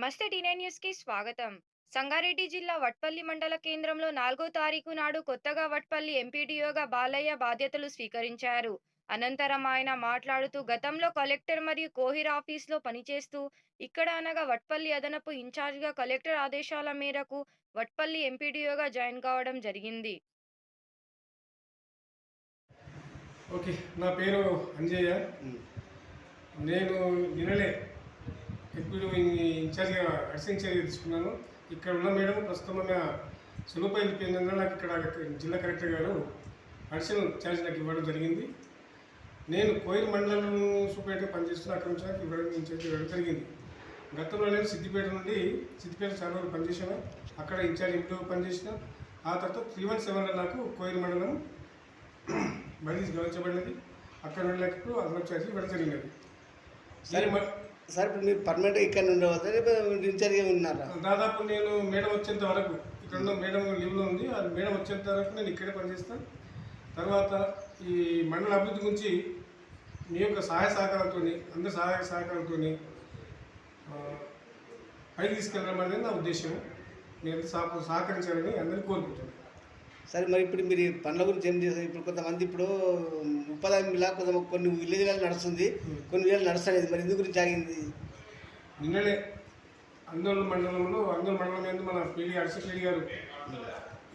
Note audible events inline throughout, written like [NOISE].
నమస్తే టీనే న్యూస్కి స్వాగతం. సంగారెడ్డి జిల్లా వట్పల్లి మండల కేంద్రంలో నాలుగో తారీఖు నాడు కొత్తగా వట్పల్లి ఎంపీడీఓగా బాలయ్య బాధ్యతలు స్వీకరించారు. అనంతరం ఆయన మాట్లాడుతూ గతంలో కలెక్టర్ మరియు కోహిర్ ఆఫీస్లో పనిచేస్తూ ఇక్కడ అనగా వట్పల్లి అదనపు ఇన్ఛార్జిగా కలెక్టర్ ఆదేశాల మేరకు వట్పల్లి ఎంపీడీఓగా జాయిన్ కావడం జరిగింది. ఓకే నా పేరు అంజయ్య. నేను నిన్ననే ఇప్పుడు ఇన్ఛార్జ్గా అడిషన్ ఇన్ఛార్జ్ తీసుకున్నాను. ఇక్కడ ఉన్న మేడం ప్రస్తుతం ఆమె సులుపై నాకు ఇక్కడ జిల్లా కలెక్టర్ గారు అడిషనల్ ఛార్జ్ నాకు ఇవ్వడం జరిగింది. నేను కోయిల్ మండలం సూపరింటెండెంట్ పనిచేస్తున్న అక్కడ నుంచి నాకు ఇవ్వడం ఇన్ఛార్జ్ ఇవ్వడం జరిగింది. గతంలో నేను సిద్దిపేట నుండి సిద్దిపేట చాలా వరకు పనిచేసాను అక్కడ ఇన్ఛార్జ్ ఎంపీగా పనిచేసిన. ఆ తర్వాత త్రీ వన్ సెవెన్లో నాకు కోయిల్ మండలం బదిలీ గమనించబడినది. అక్కడ నుండి నాకు అదనపు ఛార్జ్ ఇవ్వడం జరిగినది. సరే. సార్ ఇప్పుడు మీరు పర్మనెంట్ ఇక్కడ ఉండవద్దా లేకపోతే ఇన్ఛార్జ్గా ఉన్నారా? దాదాపు నేను మేడం వచ్చేంత వరకు ఇక్కడ ఉన్న మేడం లీవ్లో ఉంది. ఆ మేడం వచ్చేంత వరకు నేను ఇక్కడే పనిచేస్తాను. తర్వాత ఈ మండల అభివృద్ధి గురించి మీ యొక్క సహాయ సహకారంతో అందరి సహాయ సహకారంతో పైకి తీసుకెళ్ళడం అనేది నా ఉద్దేశం. నేను సహ- సహకరించాలని అందరినీ కోరుకుంటున్నాను. సరే మరి ఇప్పుడు మీరు ఈ పనుల గురించి ఏం చేస్తారు ఇప్పుడు కొంతమంది ఇప్పుడు ఉపాధి హామీలా కొంత కొన్ని విలేజ్లలో నడుస్తుంది కొన్ని విలేజ్ నడుస్తలేదు. మరి ఇందు గురించి ఆగింది? నిన్ననే అందోళన మండలంలో అందోళన మండలం మీద మన పీడి అడిసి గారు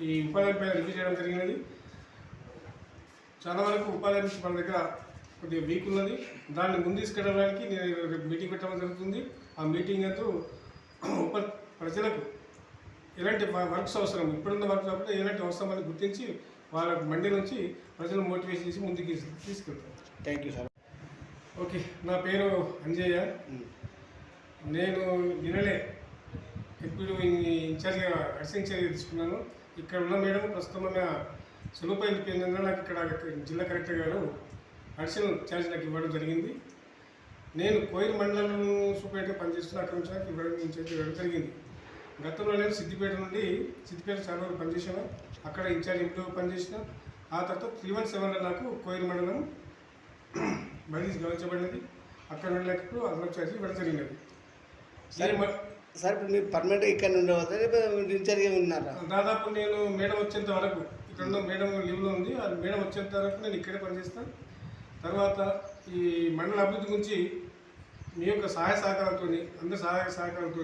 ఈ ఉపాధి పైన రివ్యూ చేయడం జరిగినది. చాలా వరకు ఉపాధి మన దగ్గర కొద్దిగా వీక్ ఉన్నది. దాన్ని ముందు తీసుకెళ్ళడానికి నేను మీటింగ్ పెట్టడం జరుగుతుంది. ఆ మీటింగ్ [CLEARS THROAT] ఉప ప్రజలకు ఎలాంటి వర్క్స్ అవసరం. ఇప్పుడున్న వర్క్ కాకుండా ఎలాంటి అవసరం అని గుర్తించి వాళ్ళ మండి నుంచి ప్రజలను మోటివేషన్ చేసి ముందుకు తీసు- తీసుకెళ్తాం థ్యాంక్ యూ సార్ ఓకే నా పేరు అంజయ్య. నేను నిన్ననే ఇప్పుడు ఇన్ఛార్జ్గా అడిషన్ ఇన్ఛార్జ్ తీసుకున్నాను. ఇక్కడ ఉన్న మేడం ప్రస్తుతం ఆమె సులుపై వెళ్ళిపోయిందని నాకు ఇక్కడ జిల్లా కలెక్టర్ గారు అడిషనల్ ఛార్జ్ నాకు ఇవ్వడం జరిగింది. నేను కోయిల్ మండలం సూపరింటెండెంట్ పనిచేస్తున్న అక్కడ నుంచి నాకు ఇవ్వడం ఇన్ఛార్జ్ ఇవ్వడం జరిగింది. గతంలో నేను సిద్దిపేట నుండి సిద్దిపేట చాలా రోజులు పనిచేసాను అక్కడ ఇన్ఛార్జ్ ఎంపీగా పనిచేసిన ఆ తర్వాత త్రీ వన్ సెవెన్లో నాకు కోయిల్ మండలం బదిలీ గమనించబడినది అక్కడ నుండి ఇప్పుడు అదనపు ఛార్జ్ ఇవ్వడం జరిగినది. సరే. ఇప్పుడు మీరు పర్మనెంట్ ఇక్కడ లేకపోతే ఇన్ఛార్జ్గా ఉన్నారా? దాదాపు నేను మేడం వచ్చేంత వరకు ఇక్కడ ఉన్న మేడం లీవ్లో ఉంది. ఆ మేడం వచ్చేంత వరకు నేను ఇక్కడే పనిచేస్తాను. తర్వాత ఈ మండల అభివృద్ధి గురించి మీ యొక్క సహాయ సహకారంతో అందరి సహాయ సహకారంతో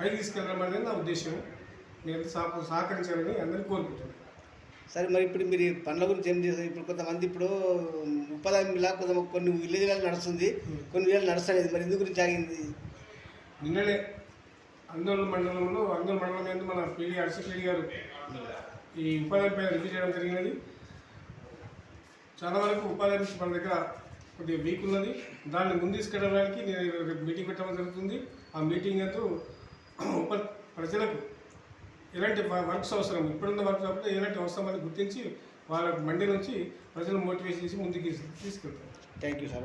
పైకి తీసుకెళ్ళడం అనేది నా ఉద్దేశం. మీరు సహ- సహకరించాలని అందరినీ కోరుకుంటున్నాను. సరే మరి ఇప్పుడు మీరు పనుల గురించి ఏం చేస్తారు ఇప్పుడు కొంతమంది ఇప్పుడు ఉపాధి హామీలా కొంత కొన్ని విలేజ్లలో నడుస్తుంది. కొన్ని విలేజ్ నడుస్తలేదు. మరి ఇందు గురించి ఆగింది? నిన్ననే అందోళన మండలంలో అందోళన మండలం మీద మన పీడి అడిసి గారు ఈ ఉపాధి పైన రివ్యూ చేయడం జరిగినది. చాలా వరకు ఉపాధి మన దగ్గర కొద్దిగా వీక్ ఉన్నది. దాన్ని ముందు తీసుకెళ్ళడానికి నేను రేపు మీటింగ్ పెట్టడం జరుగుతుంది. ఆ మీటింగ్ అంటూ ఉప ప్రజలకు ఎలాంటి వర్క్స్ అవసరం? ఇప్పుడున్న వర్క్ కాకుండా ఎలాంటి అవసరం అని గుర్తించి వాళ్ళ మండి నుంచి ప్రజలు మోటివేషన్ చేసి ముందుకు తీసుకెళ్తాను థ్యాంక్ యూ సార్